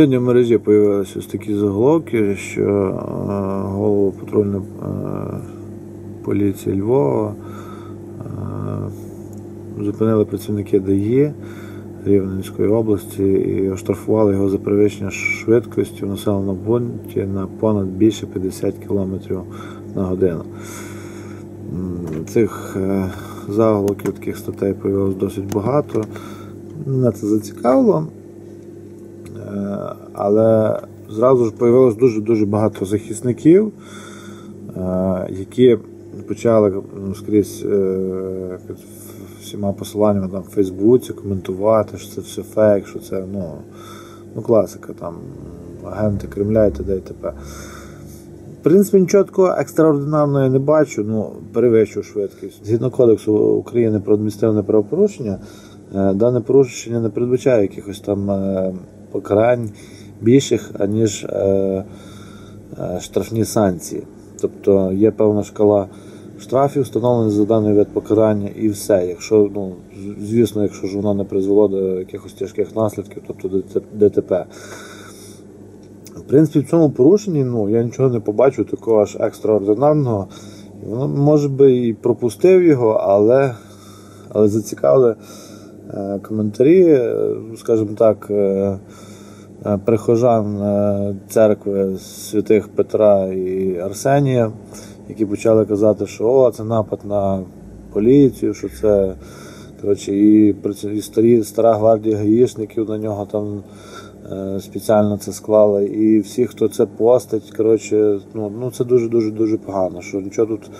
Сьогодні в мережі з'явилися ось такі заголовки, що е, голову патрульної е, поліції Львова е, зупинили працівники ДАІ Рівненської області і оштрафували його за перевищення швидкості в населеному пункті на понад більше 50 км на годину. Цих заголовків таких статей появилось досить багато. Мене це зацікавило. Е, Але зразу ж появилось дуже-дуже багато захисників, е, які почали ну, скрізь е, всіма посиланнями там, в Фейсбуці коментувати, що це все фейк, що це ну, ну класика, там, агенти Кремля і т.д. і т.п. В принципі, нічого такого екстраординарного я не бачу, ну, перевищую швидкість. Згідно Кодексу України про адміністративне правопорушення, дане порушення не передбачає якихось там покарань більших, аніж е, е, штрафні санкції. Тобто є певна шкала штрафів, встановлена за даний вид покарання, і все. Якщо, ну, звісно, якщо ж воно не призвело до якихось тяжких наслідків, тобто ДТП. В принципі, в цьому порушенні ну, я нічого не побачу такого аж екстраординарного. Воно, може би, і пропустив його, але, але зацікавили е, коментарі, е, скажімо так, е, е, прихожан е, церкви святих Петра і Арсенія, які почали казати, що о, це напад на поліцію, що це коротше, і, і старі, стара гвардія гаїшників на нього там е, спеціально це склали. І всі, хто це постить, коротше, ну, ну це дуже-дуже дуже погано. Що нічого тут,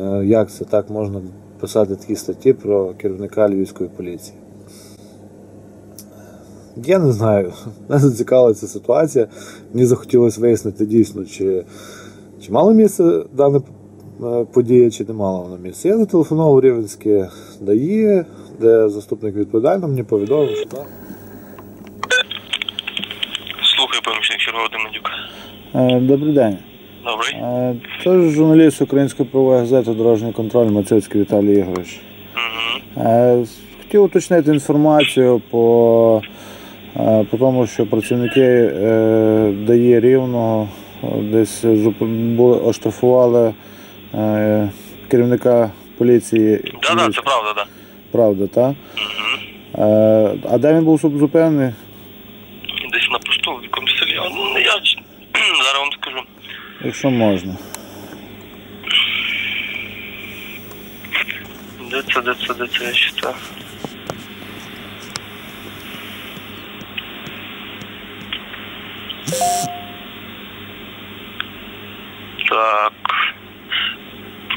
е, як це так можна писати такі статті про керівника львівської поліції. Я не знаю. Мене зацікавила ця ситуація. Мені захотілося вияснити дійсно, чи, чи мало місце дана е, подія, чи не мало воно місце. Я зателефонував у Рівенське ДАІ, де заступник відповідально мені повідомив, що так. Слухай, помічник чергового Демедюк. Е, Добрий день. Добрий. Це журналіст Української правової газети Дорожній контроль Мацевський Віталій Ігорович. Угу. Хотів уточнити інформацію по, е, по тому, що працівники е, дає рівного десь були, оштрафували керівника поліції. Да, да, це правда, да. Правда, так? Угу. А де він був зупинений? Десь на посту в якомусь селі. А, Ну, я ч- зараз вам скажу. Якщо можна. Де це, де це, де це, я читаю. Так.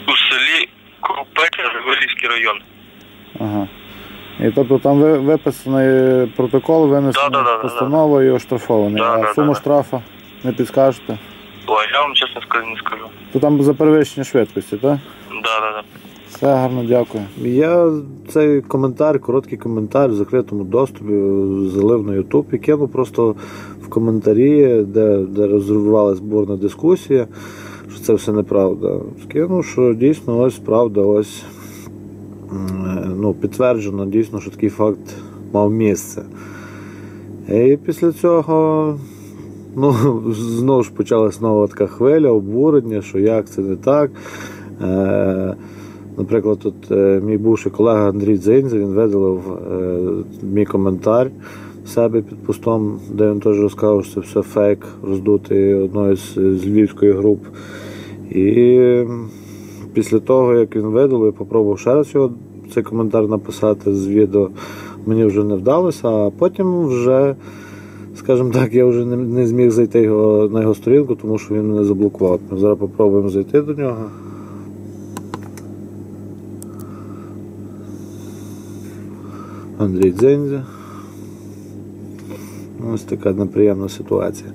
У селі Крупетя, Живилівський район. Ага. І тобто там ви- виписаний протокол, винесений Да-да-да-да-да. постанова і оштрафований. А Да-да-да-да. суму штрафа не підскажете? Ой, я вам чесно скажу, не скажу. То там за перевищення швидкості, так? Да, да, да. Все гарно, дякую. Я цей коментар, короткий коментар в закритому доступі залив на Ютуб і кинув просто в коментарі, де, де розривалась бурна дискусія, що це все неправда. Скинув, що дійсно ось правда, ось ну, підтверджено дійсно, що такий факт мав місце. І після цього ну, знову ж почалася нова така хвиля, обурення, що як це не так. Е, Наприклад, тут е, мій бувший колега Андрій Дзинзя, він видалив е, мій коментар в себе під постом, де він теж розказав, що це все фейк, роздутий одної з, з львівської груп. І після того, як він видалив, я попробував ще раз його цей коментар написати з відео. Мені вже не вдалося, а потім вже, скажімо так, я вже не, не зміг зайти його, на його сторінку, тому що він мене заблокував. Ми зараз попробуємо зайти до нього. Андрій Дзензя. Ось така неприємна ситуація.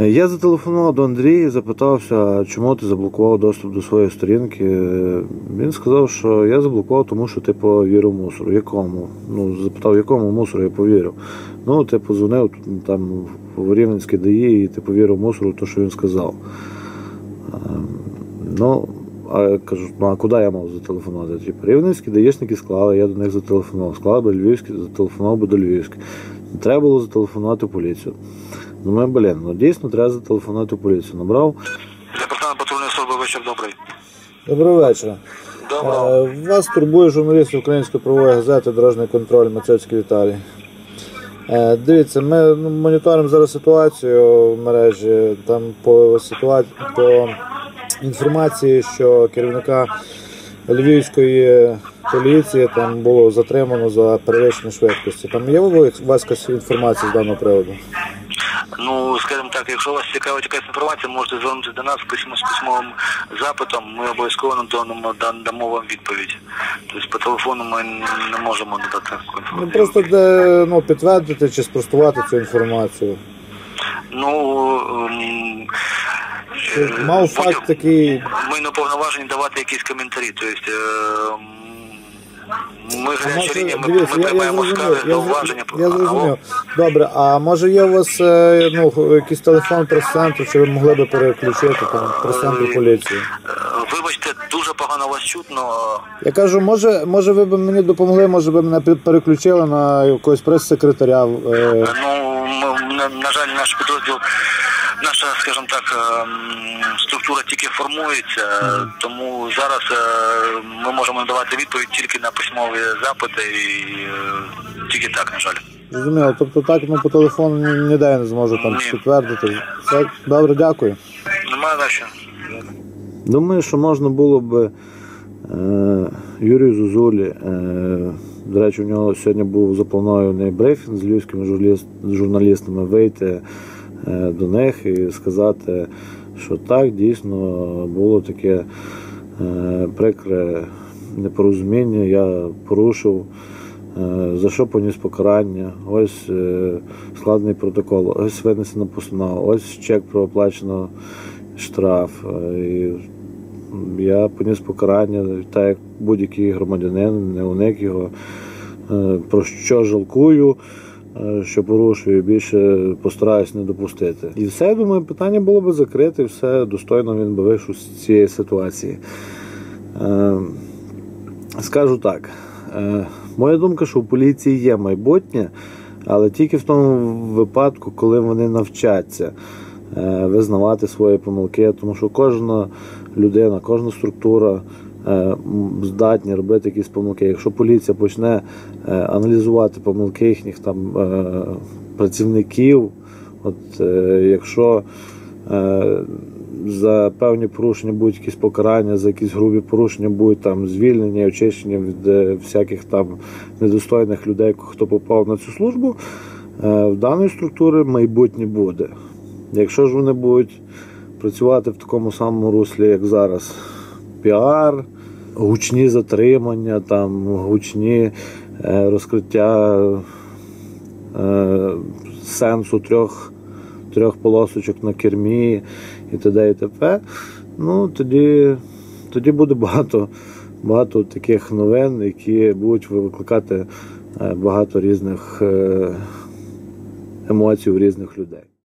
Е, Я зателефонував до Андрія і запитався, чому ти заблокував доступ до своєї сторінки. Е, Він сказав, що я заблокував, тому що ти повірив мусору. Якому? Ну, запитав, якому мусору я повірив. Ну, ти позвонив там в Рівненське ДАІ і ти повірив мусору, то, що він сказав. Е, Ну, а я кажу, ну а куди я мав зателефонувати? Типу, рівненські даєшники склали, я до них зателефонував. Склали би львівські, зателефонував би до львівських. Треба було зателефонувати поліцію. Думаю, блін, ну дійсно треба зателефонувати в поліцію. Набрав. Департамент патрульної служби вечір добрий. Доброго вечора. Е, Вас турбує журналіст Української правової газети Дорожній контроль Мацьоцький Віталій. Е, Дивіться, ми ну, моніторимо зараз ситуацію в мережі. Там по ситуації по інформації, що керівника Львівської поліції там було затримано за перевищення швидкості. Там є у вас якась інформація з даного приводу? Ну, скажімо так, якщо вас цікавить якась інформація, можете звернутися до нас письмо з письмовим запитом. Ми обов'язково надамо, дамо вам відповідь. Тобто по телефону ми не можемо надати таку Ну інформацію. просто де ну, підтвердити чи спростувати цю інформацію. Ну, ем, Чи е, Мав будь- факт такий. Ми не повноважені давати якісь коментарі. Тобто, ем, ми гаряча може, ми, ми я, я приймаємо зрозумів, скарги, я, зауваження. я зрозумів. Добре, а може є у вас е, ну, якийсь телефон прес-центру, чи ви могли би переключити там прес-центру поліції? Е, Вибачте, дуже погано вас чутно. Я кажу, може, може ви б мені допомогли, може ви мене пе- переключили на якогось прес-секретаря. Е, Ну, ми- на, на жаль, наш підрозділ, наша, скажімо так, ем, структура тільки формується, тому зараз е, ми можемо надавати відповідь тільки на письмові запити і е, тільки так, на жаль. зрозуміло, тобто так ну, по телефону ні- ніде не зможу там Ні. підтвердити. Все, добре, дякую. Немає за що. Думаю, що можна було б е, Юрію Зузулі. Е, до речі, у нього сьогодні був запланований брифінг з львівськими журналіст, журналістами вийти е, до них і сказати, що так, дійсно було таке прикре непорозуміння, я порушив. Е, За що поніс покарання? Ось е, складений протокол, ось винесена постанова, ось чек про оплачено штраф. Е, я поніс покарання, так як будь-який громадянин, не уник його. Е, Про що жалкую, е, що порушую, більше постараюсь не допустити. І все, думаю, питання було би закрите, все достойно він би вийшов з цієї ситуації. Е, Скажу так. е, Моя думка, що у поліції є майбутнє, але тільки в тому випадку, коли вони навчаться е, визнавати свої помилки, тому що кожна людина, кожна структура е, здатні робити якісь помилки. Якщо поліція почне е, аналізувати помилки їхніх там е, працівників, от е, якщо е, за певні порушення будуть якісь покарання, за якісь грубі порушення будуть там звільнення, очищення від е, всяких там недостойних людей, хто попав на цю службу, е, в даної структури майбутнє буде. Якщо ж вони будуть працювати в такому самому руслі, як зараз, піар, гучні затримання, там, гучні е, розкриття е, сенсу трьох, трьох полосочок на кермі і т.д. і т.п., ну, тоді, тоді буде багато, багато таких новин, які будуть викликати е, багато різних емоцій у різних людей.